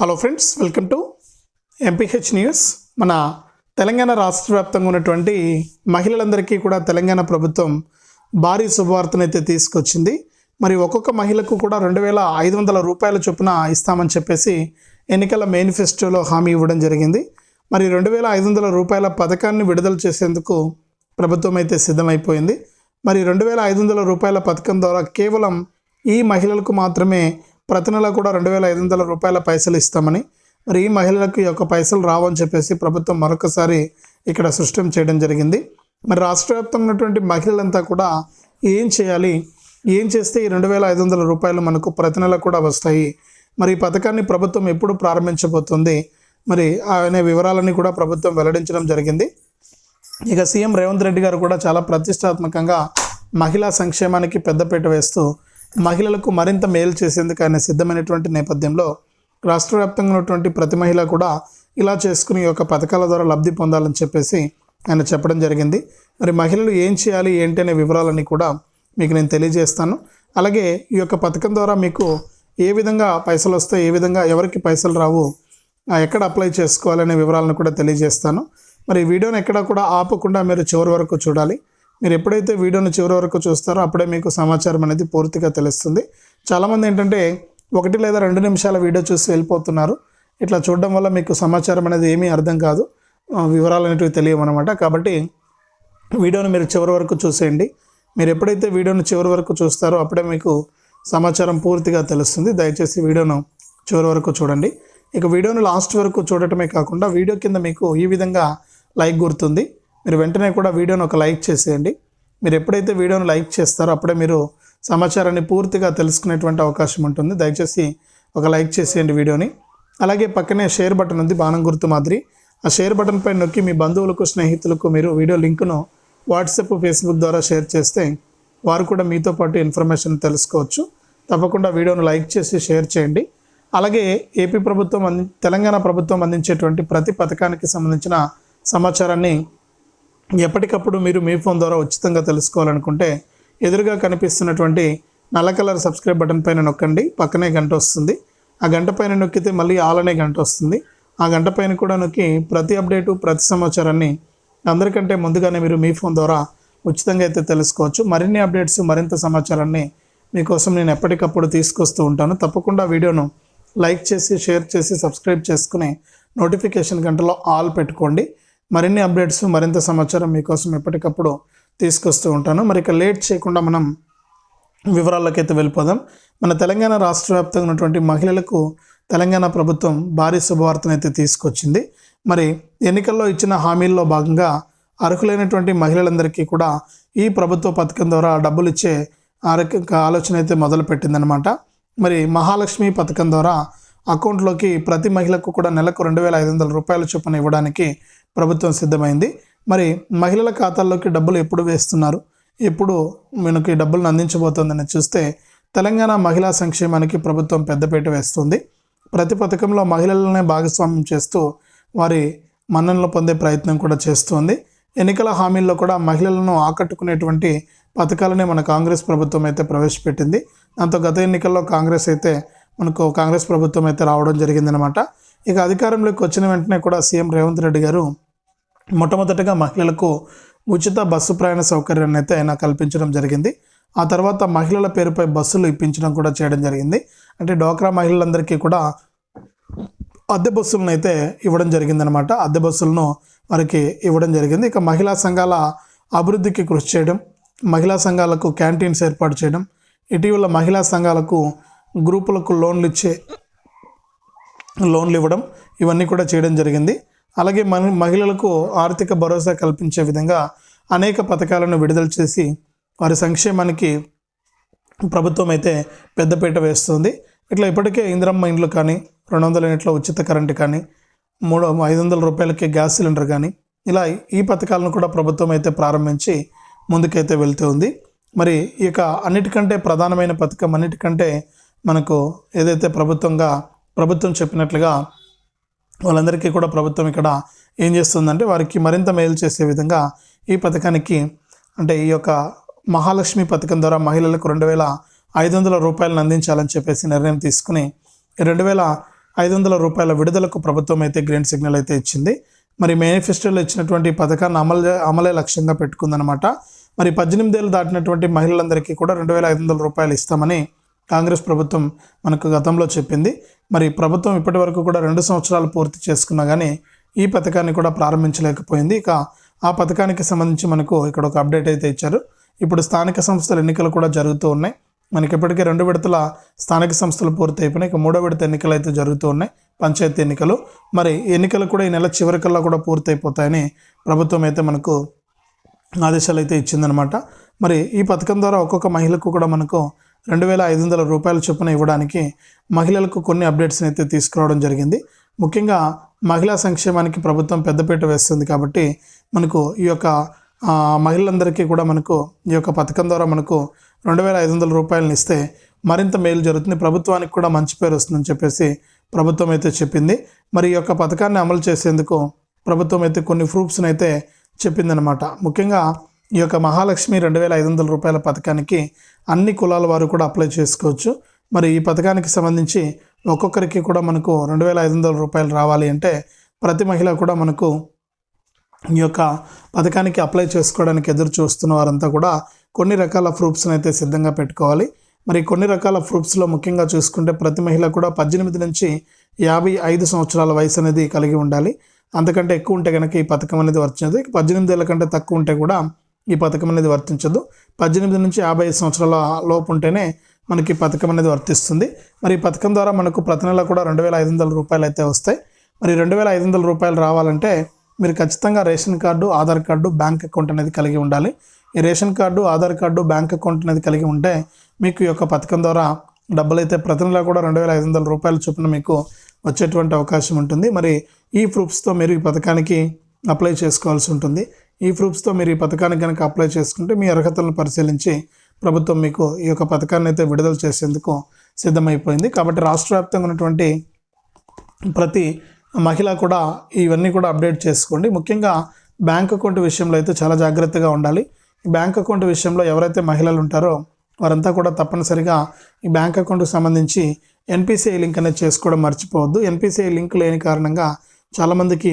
Hello friends welcome to MPH news మన తెలంగాణ రాష్ట్ర వ్యాప్తంగా ఉన్నటువంటి మహిళలందరికీ కూడా తెలంగాణ ప్రభుత్వం భారీ శుభవార్తనైతే తీసుకొచ్చింది. మరి ఒక్కొక్క మహిళకు కూడా రెండు వేల ఐదు వందల రూపాయల చొప్పున ఇస్తామని చెప్పేసి ఎన్నికల మేనిఫెస్టోలో హామీ ఇవ్వడం జరిగింది. మరి రెండు వేల ఐదు వందల రూపాయల పథకాన్ని విడుదల చేసేందుకు ప్రభుత్వం అయితే సిద్ధమైపోయింది. మరి రెండు వేల ఐదు వందల రూపాయల పథకం ద్వారా కేవలం ఈ మహిళలకు మాత్రమే ప్రతి నెల కూడా రెండు వేల ఐదు వందల రూపాయల పైసలు ఇస్తామని మరి ఈ మహిళలకు ఈ యొక్క పైసలు రావని చెప్పేసి ప్రభుత్వం మరొకసారి ఇక్కడ సృష్టం చేయడం జరిగింది. మరి రాష్ట్ర వ్యాప్తంగా ఉన్నటువంటి మహిళలంతా కూడా ఏం చేయాలి? ఏం చేస్తే ఈ రెండు వేల ఐదు వందల రూపాయలు మనకు ప్రతి నెల కూడా వస్తాయి? మరి ఈ పథకాన్ని ప్రభుత్వం ఎప్పుడు ప్రారంభించబోతుంది? మరి అనే వివరాలన్నీ కూడా ప్రభుత్వం వెల్లడించడం జరిగింది. ఇక సీఎం రేవంత్ రెడ్డి గారు కూడా చాలా ప్రతిష్టాత్మకంగా మహిళా సంక్షేమానికి పెద్దపీట వేస్తూ మహిళలకు మరింత మేలు చేసేందుకు ఆయన సిద్ధమైనటువంటి నేపథ్యంలో రాష్ట్ర వ్యాప్తంగా ఉన్నటువంటి ప్రతి మహిళ కూడా ఇలా చేసుకుని ఈ యొక్క పథకాల ద్వారా లబ్ధి పొందాలని చెప్పేసి ఆయన చెప్పడం జరిగింది. మరి మహిళలు ఏం చేయాలి ఏంటి అనే వివరాలని కూడా మీకు నేను తెలియజేస్తాను. అలాగే ఈ యొక్క పథకం ద్వారా మీకు ఏ విధంగా పైసలు వస్తాయి ఏ విధంగా ఎవరికి పైసలు రావు ఎక్కడ అప్లై చేసుకోవాలనే వివరాలను కూడా తెలియజేస్తాను. మరి ఈ వీడియోని ఎక్కడ కూడా ఆపకుండా మీరు చివరి వరకు చూడాలి. మీరు ఎప్పుడైతే వీడియోని చివరి వరకు చూస్తారో అప్పుడే మీకు సమాచారం అనేది పూర్తిగా తెలుస్తుంది. చాలామంది ఏంటంటే ఒకటి లేదా రెండు నిమిషాల వీడియో చూసి వెళ్ళిపోతున్నారు. ఇట్లా చూడడం వల్ల మీకు సమాచారం అనేది ఏమీ అర్థం కాదు. వివరాలు అనేటివి తెలియమన్నమాట కాబట్టి వీడియోని మీరు చివరి వరకు చూసేయండి. మీరు ఎప్పుడైతే వీడియోని చివరి వరకు చూస్తారో అప్పుడే మీకు సమాచారం పూర్తిగా తెలుస్తుంది. దయచేసి వీడియోను చివరి వరకు చూడండి. ఇక వీడియోను లాస్ట్ వరకు చూడటమే కాకుండా వీడియో కింద మీకు ఈ విధంగా లైక్ గుర్తుంది. మీరు వెంటనే కూడా వీడియోను ఒక లైక్ చేసేయండి. మీరు ఎప్పుడైతే వీడియోను లైక్ చేస్తారో అప్పుడే మీరు సమాచారాన్ని పూర్తిగా తెలుసుకునేటువంటి అవకాశం ఉంటుంది. దయచేసి ఒక లైక్ చేసేయండి వీడియోని. అలాగే పక్కనే షేర్ బటన్ ఉంది బాణం గుర్తు మాదిరి. ఆ షేర్ బటన్ పై నొక్కి మీ బంధువులకు స్నేహితులకు మీరు వీడియో లింకును వాట్సాప్ ఫేస్బుక్ ద్వారా షేర్ చేస్తే వారు కూడా మీతో పాటు ఇన్ఫర్మేషన్ తెలుసుకోవచ్చు. తప్పకుండా వీడియోను లైక్ చేసి షేర్ చేయండి. అలాగే ఏపీ ప్రభుత్వం అంది తెలంగాణ ప్రభుత్వం అందించేటువంటి ప్రతి పథకానికి సంబంధించిన సమాచారాన్ని ఎప్పటికప్పుడు మీరు మీ ఫోన్ ద్వారా ఉచితంగా తెలుసుకోవాలనుకుంటే ఎదురుగా కనిపిస్తున్నటువంటి నల్ల కలర్ సబ్స్క్రైబ్ బటన్ పైన నొక్కండి. పక్కనే గంట వస్తుంది. ఆ గంట పైన నొక్కితే మళ్ళీ ఆల్ అనే గంట వస్తుంది. ఆ గంట పైన కూడా నొక్కి ప్రతి అప్డేటు ప్రతి సమాచారాన్ని అందరికంటే ముందుగానే మీరు మీ ఫోన్ ద్వారా ఉచితంగా అయితే తెలుసుకోవచ్చు. మరిన్ని అప్డేట్స్ మరింత సమాచారాన్ని మీకోసం నేను ఎప్పటికప్పుడు తీసుకొస్తూ ఉంటాను. తప్పకుండా వీడియోను లైక్ చేసి షేర్ చేసి సబ్స్క్రైబ్ చేసుకుని నోటిఫికేషన్ గంటలో ఆల్ పెట్టుకోండి. మరిన్ని అప్డేట్స్ మరింత సమాచారం మీకోసం ఎప్పటికప్పుడు తీసుకొస్తూ ఉంటాను. మరి ఇక లేట్ చేయకుండా మనం వివరాల్లోకి అయితే వెళ్ళిపోదాం. మన తెలంగాణ రాష్ట్ర వ్యాప్తంగా ఉన్నటువంటి మహిళలకు తెలంగాణ ప్రభుత్వం భారీ శుభవార్తనైతే తీసుకొచ్చింది. మరి ఎన్నికల్లో ఇచ్చిన హామీల్లో భాగంగా అర్హులైనటువంటి మహిళలందరికీ కూడా ఈ ప్రభుత్వ పథకం ద్వారా డబ్బులు ఇచ్చే ఆరోగ్య ఆలోచన అయితే మొదలుపెట్టిందనమాట మరి మహాలక్ష్మి పథకం ద్వారా అకౌంట్లోకి ప్రతి మహిళకు కూడా నెలకు రెండు వేల ఐదు వందల రూపాయల చొప్పున ఇవ్వడానికి ప్రభుత్వం సిద్ధమైంది. మరి మహిళల ఖాతాల్లోకి డబ్బులు ఎప్పుడు వేస్తున్నారు? ఎప్పుడు మనకి డబ్బులను అందించబోతోందని చూస్తే తెలంగాణ మహిళా సంక్షేమానికి ప్రభుత్వం పెద్దపీట వేస్తుంది. ప్రతి పథకంలో మహిళలనే భాగస్వామ్యం చేస్తూ వారి మన్ననలు పొందే ప్రయత్నం కూడా చేస్తుంది. ఎన్నికల హామీల్లో కూడా మహిళలను ఆకట్టుకునేటువంటి పథకాలనే మన కాంగ్రెస్ ప్రభుత్వం అయితే ప్రవేశపెట్టింది. దాంతో గత ఎన్నికల్లో కాంగ్రెస్ అయితే మనకు కాంగ్రెస్ ప్రభుత్వం అయితే రావడం జరిగిందనమాట ఇక అధికారంలోకి వచ్చిన వెంటనే కూడా సీఎం రేవంత్ రెడ్డి గారు మొట్టమొదటగా మహిళలకు ఉచిత బస్సు ప్రయాణ సౌకర్యాన్ని అయితే ఆయన కల్పించడం జరిగింది. ఆ తర్వాత మహిళల పేరుపై బస్సులు ఇప్పించడం కూడా చేయడం జరిగింది. అంటే డోక్రా మహిళలందరికీ కూడా అద్దె బస్సులను అయితే ఇవ్వడం జరిగిందనమాట అద్దె బస్సులను వారికి ఇవ్వడం జరిగింది. ఇక మహిళా సంఘాల అభివృద్ధికి కృషి చేయడం మహిళా సంఘాలకు క్యాంటీన్స్ ఏర్పాటు చేయడం ఇటీవల మహిళా సంఘాలకు గ్రూపులకు లోన్లు ఇచ్చే లోన్లు ఇవ్వడం ఇవన్నీ కూడా చేయడం జరిగింది. అలాగే మన మహిళలకు ఆర్థిక భరోసా కల్పించే విధంగా అనేక పథకాలను విడుదల చేసి వారి సంక్షేమానికి ప్రభుత్వం అయితే పెద్దపీట వేస్తుంది. ఇట్లా ఇప్పటికే ఇందిరమ్మ ఇండ్లు కానీ రెండు వందల యూనిట్ల ఉచిత కరెంటు కానీ మూడు ఐదు వందల రూపాయలకి గ్యాస్ సిలిండర్ కానీ ఇలా ఈ పథకాలను కూడా ప్రభుత్వం అయితే ప్రారంభించి ముందుకైతే వెళ్తూ ఉంది. మరి ఇక అన్నిటికంటే ప్రధానమైన పథకం అన్నిటికంటే మనకు ఏదైతే ప్రభుత్వంగా ప్రభుత్వం చెప్పినట్లుగా వాళ్ళందరికీ కూడా ప్రభుత్వం ఇక్కడ ఏం చేస్తుందంటే వారికి మరింత మేలు చేసే విధంగా ఈ పథకానికి అంటే ఈ యొక్క మహాలక్ష్మి పథకం ద్వారా మహిళలకు రెండు వేల ఐదు వందల రూపాయలను అందించాలని చెప్పేసి నిర్ణయం తీసుకుని రెండు వేల ఐదు వందల రూపాయల విడుదలకు ప్రభుత్వం అయితే గ్రీన్ సిగ్నల్ అయితే ఇచ్చింది. మరి మేనిఫెస్టోలో ఇచ్చినటువంటి ఈ పథకాన్ని అమలు అమలే లక్ష్యంగా పెట్టుకుందనమాట మరి పద్దెనిమిదేళ్ళు దాటినటువంటి మహిళలందరికీ కూడా రెండు వేల ఐదు వందల రూపాయలు ఇస్తామని కాంగ్రెస్ ప్రభుత్వం మనకు గతంలో చెప్పింది. మరి ప్రభుత్వం ఇప్పటి వరకు కూడా రెండు సంవత్సరాలు పూర్తి చేసుకున్నా కానీ ఈ పథకాన్ని కూడా ప్రారంభించలేకపోయింది. ఇక ఆ పథకానికి సంబంధించి మనకు ఇక్కడ ఒక అప్డేట్ అయితే ఇచ్చారు. ఇప్పుడు స్థానిక సంస్థల ఎన్నికలు కూడా జరుగుతూ ఉన్నాయి. మనకి ఇప్పటికే రెండు విడతల స్థానిక సంస్థలు పూర్తి అయిపోయినాయి ఇక మూడో విడత ఎన్నికలు అయితే జరుగుతూ ఉన్నాయి. పంచాయతీ ఎన్నికలు. మరి ఎన్నికలు కూడా ఈ నెల చివరికల్లా కూడా పూర్తి అయిపోతాయని ప్రభుత్వం అయితే మనకు ఆదేశాలు అయితే ఇచ్చిందనమాట మరి ఈ పథకం ద్వారా ఒక్కొక్క మహిళకు కూడా మనకు రెండు వేల ఐదు వందల రూపాయల చొప్పున ఇవ్వడానికి మహిళలకు కొన్ని అప్డేట్స్ని అయితే తీసుకురావడం జరిగింది. ముఖ్యంగా మహిళా సంక్షేమానికి ప్రభుత్వం పెద్దపీట వేస్తుంది కాబట్టి మనకు ఈ యొక్క మహిళలందరికీ కూడా మనకు ఈ యొక్క పథకం ద్వారా మనకు రెండు వేల ఐదు వందల రూపాయలను ఇస్తే మరింత మేలు జరుగుతుంది. ప్రభుత్వానికి కూడా మంచి పేరు వస్తుందని చెప్పేసి ప్రభుత్వం అయితే చెప్పింది. మరి ఈ యొక్క పథకాన్ని అమలు చేసేందుకు ప్రభుత్వం అయితే కొన్ని ప్రూఫ్స్ని అయితే చెప్పిందనమాట ముఖ్యంగా ఈ యొక్క మహాలక్ష్మి రెండు వేల ఐదు వందల రూపాయల పథకానికి అన్ని కులాల వారు కూడా అప్లై చేసుకోవచ్చు. మరి ఈ పథకానికి సంబంధించి ఒక్కొక్కరికి కూడా మనకు రెండు వేల ఐదు వందల రూపాయలు రావాలి అంటే ప్రతి మహిళ కూడా మనకు ఈ యొక్క పథకానికి అప్లై చేసుకోవడానికి ఎదురు చూస్తున్న వారంతా కూడా కొన్ని రకాల ప్రూఫ్స్ని అయితే సిద్ధంగా పెట్టుకోవాలి. మరి కొన్ని రకాల ప్రూఫ్స్లో ముఖ్యంగా చూసుకుంటే ప్రతి మహిళ కూడా పద్దెనిమిది నుంచి యాభై ఐదు సంవత్సరాల వయసు అనేది కలిగి ఉండాలి. అంతకంటే ఎక్కువ ఉంటే కనుక ఈ పథకం అనేది వచ్చినది పద్దెనిమిది ఏళ్ళ కంటే తక్కువ ఉంటే కూడా ఈ పథకం అనేది వర్తించదు. పద్దెనిమిది నుంచి యాభై ఐదు సంవత్సరాల లోపు ఉంటేనే మనకి ఈ పథకం అనేది వర్తిస్తుంది. మరి ఈ పథకం ద్వారా మనకు ప్రతి నెల కూడా రెండు వేల ఐదు వందల రూపాయలు అయితే వస్తాయి. మరి రెండు వేల ఐదు వందల రూపాయలు రావాలంటే మీరు ఖచ్చితంగా ration card Aadhaar card bank account అనేది కలిగి ఉండాలి. ఈ ration card Aadhaar card bank account అనేది కలిగి ఉంటే మీకు ఈ యొక్క పథకం ద్వారా డబ్బులు అయితే ప్రతి నెల కూడా రెండు వేల ఐదు వందల రూపాయలు చొప్పున మీకు వచ్చేటువంటి అవకాశం ఉంటుంది. మరి ఈ ప్రూఫ్స్తో మీరు ఈ పథకానికి అప్లై చేసుకోవాల్సి ఉంటుంది. ఈ ప్రూఫ్స్తో మీరు ఈ పథకానికి కనుక అప్లై చేసుకుంటే మీ అర్హతలను పరిశీలించి ప్రభుత్వం మీకు ఈ యొక్క పథకాన్ని అయితే విడుదల చేసేందుకు సిద్ధమైపోయింది. కాబట్టి రాష్ట్ర వ్యాప్తంగా ఉన్నటువంటి ప్రతి మహిళ కూడా ఇవన్నీ కూడా అప్డేట్ చేసుకోండి. ముఖ్యంగా బ్యాంక్ అకౌంట్ విషయంలో అయితే చాలా జాగ్రత్తగా ఉండాలి. ఈ బ్యాంక్ అకౌంట్ విషయంలో ఎవరైతే మహిళలు ఉంటారో వారంతా కూడా తప్పనిసరిగా ఈ బ్యాంక్ అకౌంట్కి సంబంధించి ఎన్పిసిఐ లింక్ అనేది చేసుకోవడం మర్చిపోవద్దు. ఎన్పిసిఐ లింక్ లేని కారణంగా చాలామందికి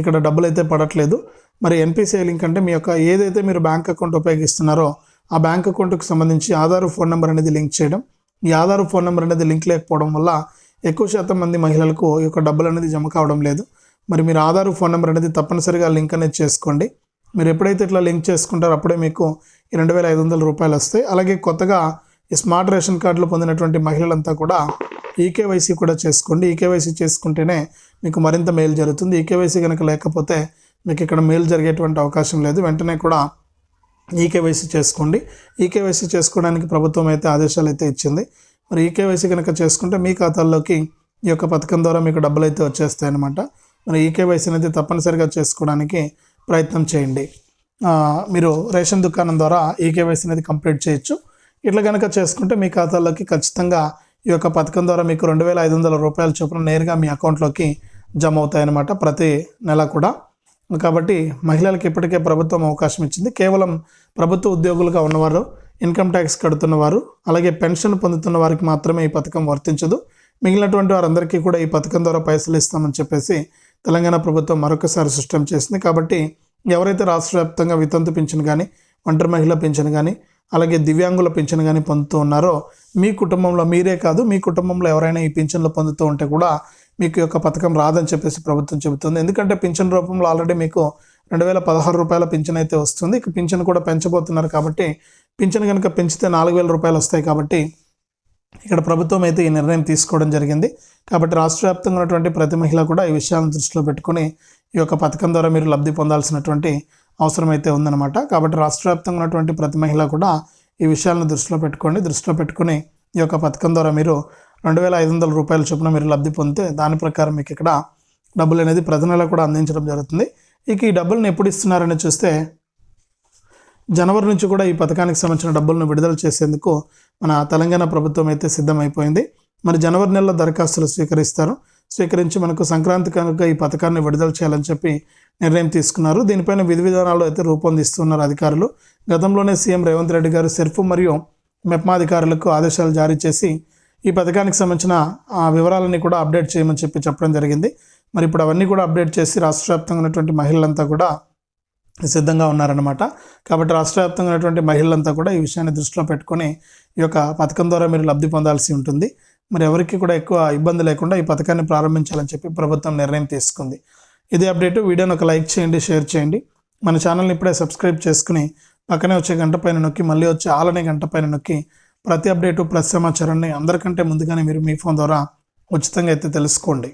ఇక్కడ డబ్బులు అయితే పడట్లేదు. మరి ఎన్పిసిఐ లింక్ అంటే మీ యొక్క ఏదైతే మీరు బ్యాంక్ అకౌంట్ ఉపయోగిస్తున్నారో ఆ బ్యాంక్ అకౌంట్కి సంబంధించి ఆధార్ ఫోన్ నెంబర్ అనేది లింక్ చేయడం. ఈ ఆధార్ ఫోన్ నెంబర్ అనేది లింక్ లేకపోవడం వల్ల ఎక్కువ శాతం మంది మహిళలకు ఈ యొక్క డబ్బులు అనేది జమ కావడం లేదు. మరి మీరు ఆధార్ ఫోన్ నెంబర్ అనేది తప్పనిసరిగా లింక్ అనేది చేసుకోండి. మీరు ఎప్పుడైతే ఇట్లా లింక్ చేసుకుంటారో అప్పుడే మీకు రెండు వేల ఐదు వందల రూపాయలు వస్తాయి. అలాగే కొత్తగా ఈ స్మార్ట్ రేషన్ కార్డులు పొందినటువంటి మహిళలంతా కూడా ఈకేవైసీ కూడా చేసుకోండి. ఈకేవైసీ చేసుకుంటేనే మీకు మరింత మేలు జరుగుతుంది. ఈకేవైసీ కనుక లేకపోతే మీకు ఇక్కడ మేలు జరిగేటువంటి అవకాశం లేదు. వెంటనే కూడా ఈకేవైసీ చేసుకోండి. ఈకేవైసీ చేసుకోవడానికి ప్రభుత్వం అయితే ఆదేశాలు అయితే ఇచ్చింది. మరి ఈకేవైసీ కనుక చేసుకుంటే మీ ఖాతాల్లోకి ఈ యొక్క పథకం ద్వారా మీకు డబ్బులు అయితే వచ్చేస్తాయి అనమాట మరి ఈకేవైసీ అనేది తప్పనిసరిగా చేసుకోవడానికి ప్రయత్నం చేయండి. మీరు రేషన్ దుకాణం ద్వారా ఈకేవైసీ అనేది కంప్లీట్ చేయొచ్చు. ఇట్లా కనుక చేసుకుంటే మీ ఖాతాల్లోకి ఖచ్చితంగా ఈ యొక్క పథకం ద్వారా మీకు రెండు వేల ఐదు వందల రూపాయల చొప్పున నేరుగా మీ అకౌంట్లోకి జమ అవుతాయన్నమాట ప్రతి నెల కూడా. కాబట్టి మహిళలకు ఇప్పటికే ప్రభుత్వం అవకాశం ఇచ్చింది. కేవలం ప్రభుత్వ ఉద్యోగులుగా ఉన్నవారు ఇన్కమ్ ట్యాక్స్ కడుతున్నవారు అలాగే పెన్షన్ పొందుతున్న వారికి మాత్రమే ఈ పథకం వర్తించదు. మిగిలినటువంటి వారందరికీ కూడా ఈ పథకం ద్వారా పైసలు ఇస్తామని చెప్పేసి తెలంగాణ ప్రభుత్వం మరొకసారి సిస్టమ్ చేసింది. కాబట్టి ఎవరైతే రాష్ట్ర వ్యాప్తంగా వితంతు పింఛను కానీ ఒంటరి మహిళ పింఛను కానీ అలాగే దివ్యాంగుల పింఛన్ కానీ పొందుతూ ఉన్నారో మీ కుటుంబంలో మీరే కాదు మీ కుటుంబంలో ఎవరైనా ఈ పింఛన్లు పొందుతూ ఉంటే కూడా మీకు యొక్క పథకం రాదని చెప్పేసి ప్రభుత్వం చెబుతుంది. ఎందుకంటే పింఛన్ రూపంలో ఆల్రెడీ మీకు రెండు వేల పదహారు రూపాయల పింఛన్ అయితే వస్తుంది. ఇక పింఛన్ కూడా పెంచబోతున్నారు కాబట్టి పింఛన్ కనుక పెంచితే నాలుగు వేల రూపాయలు వస్తాయి కాబట్టి ఇక్కడ ప్రభుత్వం అయితే ఈ నిర్ణయం తీసుకోవడం జరిగింది. కాబట్టి రాష్ట్ర వ్యాప్తంగా ఉన్నటువంటి ప్రతి మహిళ కూడా ఈ విషయాలను దృష్టిలో పెట్టుకొని ఈ యొక్క పథకం ద్వారా మీరు లబ్ధి పొందాల్సినటువంటి అవసరమైతే ఉందన్నమాట. కాబట్టి రాష్ట్ర వ్యాప్తంగా ఉన్నటువంటి ప్రతి మహిళ కూడా ఈ విషయాలను దృష్టిలో పెట్టుకోండి. దృష్టిలో పెట్టుకుని ఈ యొక్క పథకం ద్వారా మీరు రెండు వేల ఐదు వందల రూపాయల చొప్పున మీరు లబ్ధి పొందితే దాని ప్రకారం మీకు ఇక్కడ డబ్బులు అనేది ప్రతి నెల కూడా అందించడం జరుగుతుంది. ఇక ఈ డబ్బులను ఎప్పుడు ఇస్తున్నారని చూస్తే జనవరి నుంచి కూడా ఈ పథకానికి సంబంధించిన డబ్బులను విడుదల చేసేందుకు మన తెలంగాణ ప్రభుత్వం అయితే సిద్ధమైపోయింది. మరి జనవరి నెలలో దరఖాస్తులు స్వీకరిస్తారు. స్వీకరించి మనకు సంక్రాంతి కనుక ఈ పథకాన్ని విడుదల చేయాలని చెప్పి నిర్ణయం తీసుకున్నారు. దీనిపైన విధి విధానాలు అయితే రూపొందిస్తున్నారు అధికారులు. గతంలోనే సీఎం రేవంత్ రెడ్డి గారు సెర్ఫ్ మరియు మెప్మా అధికారులకు ఆదేశాలు జారీ చేసి ఈ పథకానికి సంబంధించిన ఆ, వివరాలన్నీ కూడా అప్డేట్ చేయమని చెప్పి చెప్పడం జరిగింది. మరి ఇప్పుడు అవన్నీ కూడా అప్డేట్ చేసి రాష్ట్ర వ్యాప్తంగా ఉన్నటువంటి మహిళలంతా కూడా సిద్ధంగా ఉన్నారన్నమాట. కాబట్టి రాష్ట్ర వ్యాప్తంగా ఉన్నటువంటి మహిళలంతా కూడా ఈ విషయాన్ని దృష్టిలో పెట్టుకొని ఈ యొక్క పథకం ద్వారా మీరు లబ్ధి పొందాల్సి ఉంటుంది. మరి ఎవరికి కూడా ఎక్కువ ఇబ్బంది లేకుండా ఈ పథకాన్ని ప్రారంభించాలని చెప్పి ప్రభుత్వం నిర్ణయం తీసుకుంది. ఇది అప్డేట్. వీడియోని ఒక లైక్ చేయండి షేర్ చేయండి. మన ఛానల్ని ఇప్పుడే సబ్స్క్రైబ్ చేసుకుని పక్కనే వచ్చే గంట పైన నొక్కి మళ్ళీ వచ్చే ఆలనే గంట పైన నొక్కి ప్రతి అప్డేటు ప్రతి సమాచారాన్ని అందరికంటే ముందుగానే మీరు మీ ఫోన్ ద్వారా ఉచితంగా అయితే తెలుసుకోండి.